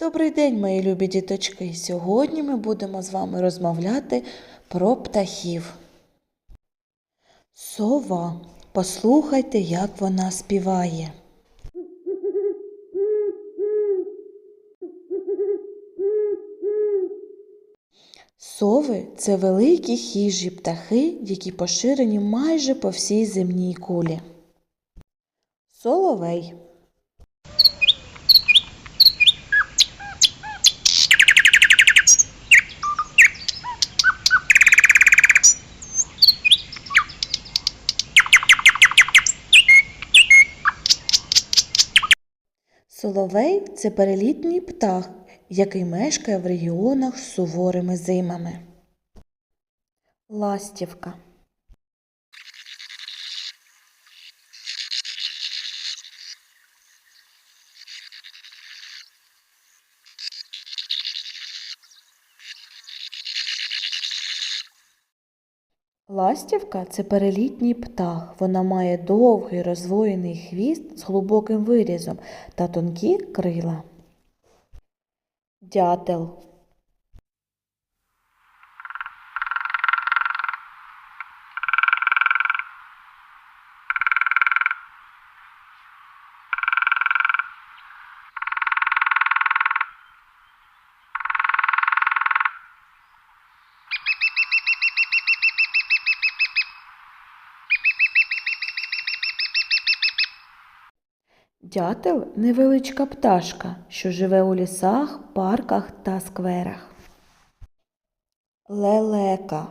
Добрий день, мої любі діточки. Сьогодні ми будемо з вами розмовляти про птахів. Сова. Послухайте, як вона співає. Сови це великі хижі птахи, які поширені майже по всій земній кулі. Соловей. Соловей це перелітній птах, який мешкає в регіонах з суворими зимами. Ластівка. Ластівка це перелітній птах. Вона має довгий розвоєний хвіст з глибоким вирізом та тонкі крила. Дятел. Дятел невеличка пташка, що живе у лісах, парках та скверах. Лелека.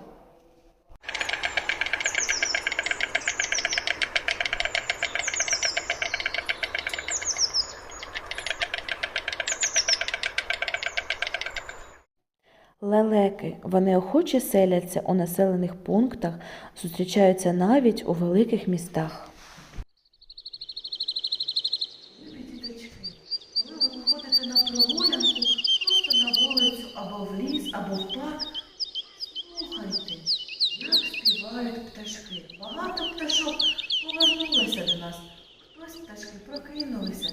Лелеки. Вони охоче селяться у населених пунктах, зустрічаються навіть у великих містах. Діточки, коли ви на прогулянку, просто на вулицю або в ліс, або в парк, слухайте, як співають пташки. Багато пташок повернулися до нас. Хтось пташки прокинулися.